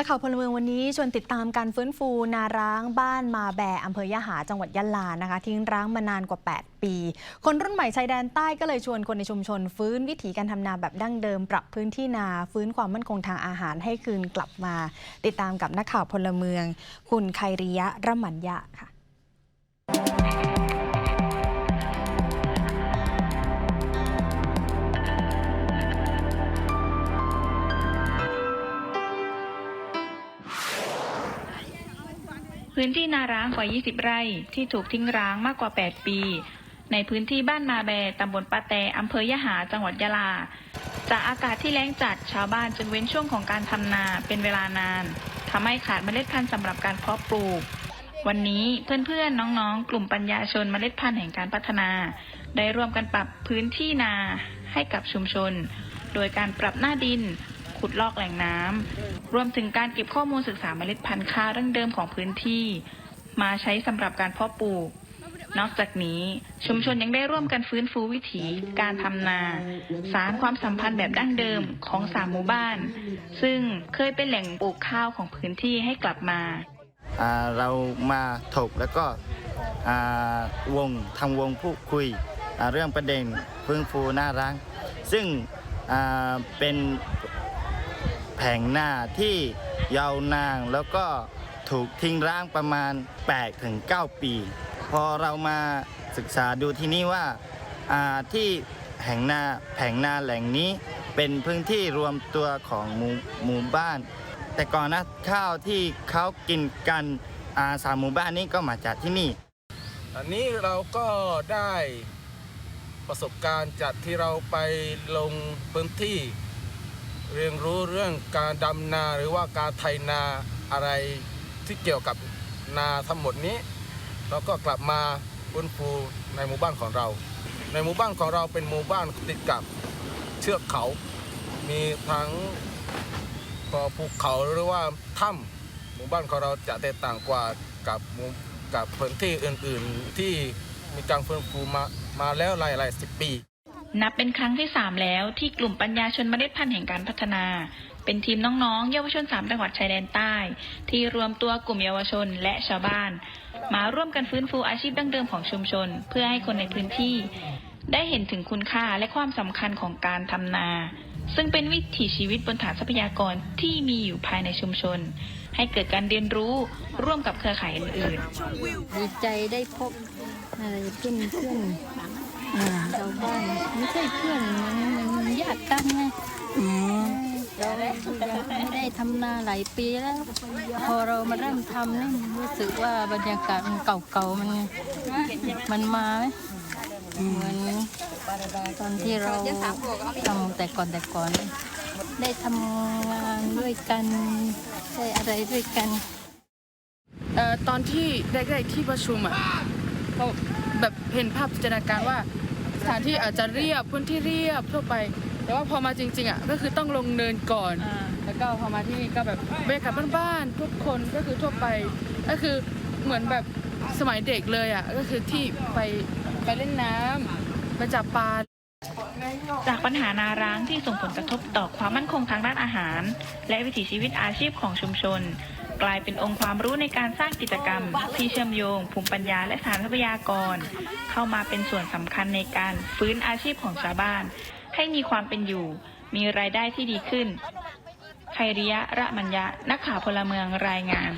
นักข่าวพลเมืองวันนี้ชวนติดตามการฟื้นฟูนาร้างบ้านมาแบอำเภอยะหาจังหวัดยะลานะคะ ทิ้งร้างมานานกว่า 8 ปี คนรุ่นใหม่ชายแดนใต้ก็เลยชวนคนในชุมชน ฟื้นวิถีการทำนาแบบดั้งเดิม ปรับพื้นที่นาฟื้นความมั่นคงทางอาหารให้คืนกลับมา ติดตามกับนักข่าวพลเมือง คุณไคริยะระมัญยะค่ะ พื้นที่นาร้างกว่า 20 ไร่ที่ถูกทิ้งร้างมากกว่า 8 ปี ในพื้นที่บ้านมาแบตำบลปะแตอำเภอยะหา จังหวัดยะลา จากอากาศที่แล้งจัดชาวบ้านจึงเว้นช่วงของการทำนาเป็นเวลานานทำให้ขาดเมล็ดพันธุ์สำหรับการเพาะปลูก วันนี้เพื่อนๆน้องๆ กลุ่มปัญญาชนเมล็ดพันธุ์แห่งการพัฒนา ได้ร่วมกันปรับพื้นที่นาให้กับชุมชน โดยการปรับหน้าดิน ขุดลอกแหล่งน้ำ รวมถึงการเก็บข้อมูลศึกษาเมล็ดพันธุ์ข้าวดั้งเดิมของพื้นที่ มาใช้สำหรับการเพาะปลูก นอกจากนี้ชุมชนยังได้ร่วมกันฟื้นฟูวิถีการทำนา สารความสัมพันธ์แบบดั้งเดิมของสามหมู่บ้าน ซึ่งเคยเป็นแหล่งปลูกข้าวของพื้นที่ให้กลับมาอ่าเรามาถกแล้วก็อ่าวงทำวงพูดคุยอ่าเรื่องประเด็นฟื้นฟูหน้าร้าง ซึ่งอ่าเป็น แผงหน้าที่ยาวนานแล้วก็ถูกทิ้งร้างประมาณ8ถึง9ปี พอเรามาศึกษาดูที่นี่ว่าาที่แห่งนาแผงนาแหล่งนี้เป็นพื้นที่รวมตัวของหมู่หมู่บ้าน แต่ก่อนนะข้าวที่เขากินกันอาสามหมู่บ้านนี้ก็มาจากที่นี่อันนี้เราก็ได้ประสบการณ์จากที่เราไปลงพื้นที่ เรียนรู้เรื่องการดำนาหรือว่าการไถนาอะไรที่เกี่ยวกับนาทั้งหมดนี้เราก็กลับมาฟื้นฟูในหมู่บ้านของเรา ในหมู่บ้านของเราเป็นหมู่บ้านติดกับเชือกเขา มีทั้งพอภูเขาหรือว่าถ้ำหมู่บ้านของเราจะแตกต่างกว่ากับหมู่กับพื้นที่อื่น ๆ ที่มีการฟื้นฟูมามาแล้วหลายๆสิบปี นับเป็นครั้งที่ 3 แล้วที่กลุ่มปัญญาชนเมล็ดพันธุ์แห่งการพัฒนา เป็นทีมน้องๆ เยาวชน 3 จังหวัดชายแดนใต้ ที่รวมตัวกลุ่มเยาวชนและชาวบ้าน มาร่วมกันฟื้นฟูอาชีพดั้งเดิมของชุมชน เพื่อให้คนในพื้นที่ ได้เห็นถึงคุณค่าและความสำคัญของการทำนา ซึ่งเป็นวิถีชีวิตบนฐานทรัพยากรที่มีอยู่ภายในชุมชน ให้เกิดการเรียนรู้ร่วมกับเครือข่ายอื่นๆดีใจได้พบอะไรเพื่อนเพื่อนอ่าชาวบ้าน ไม่ใช่เพื่อนมันมันญาติกันไงเราไม่ได้ทำนาหลายปีแล้ว พอเรามาเริ่มทำนี่รู้สึกว่าบรรยากาศมันเก่าๆมันมันมาไหมเหมือนตอนที่เราทำแต่ก่อนแต่ก่อน ได้ทำงานด้วยกันได้อะไรด้วยกันเอ่อตอนที่แรกๆที่ประชุมอะแบบเห็นภาพจินตนาการว่า สถานที่อาจจะเรียบพื้นที่เรียบทั่วไป แต่ว่าพอมาจริงๆอะก็คือต้องลงเนินก่อน แล้วก็พอมาที่นี่ก็แบบบรรยากาศบ้านๆทุกคนก็คือทั่วไป ก็คือเหมือนแบบสมัยเด็กเลยอะก็คือที่ไปไปเล่นน้ำไปจับปลา จากปัญหานาร้างที่ส่งผลกระทบต่อความมั่นคงทางด้านอาหาร และวิถีชีวิตอาชีพของชุมชน กลายเป็นองค์ความรู้ในการสร้างกิจกรรม ที่เชื่อมโยง ภูมิปัญญาและสารทรัพยากร เข้ามาเป็นส่วนสำคัญในการฟื้นอาชีพของชาวบ้าน ให้มีความเป็นอยู่ มีรายได้ที่ดีขึ้นไคริยะระมัญญะนักข่าวพลเมืองรายงาน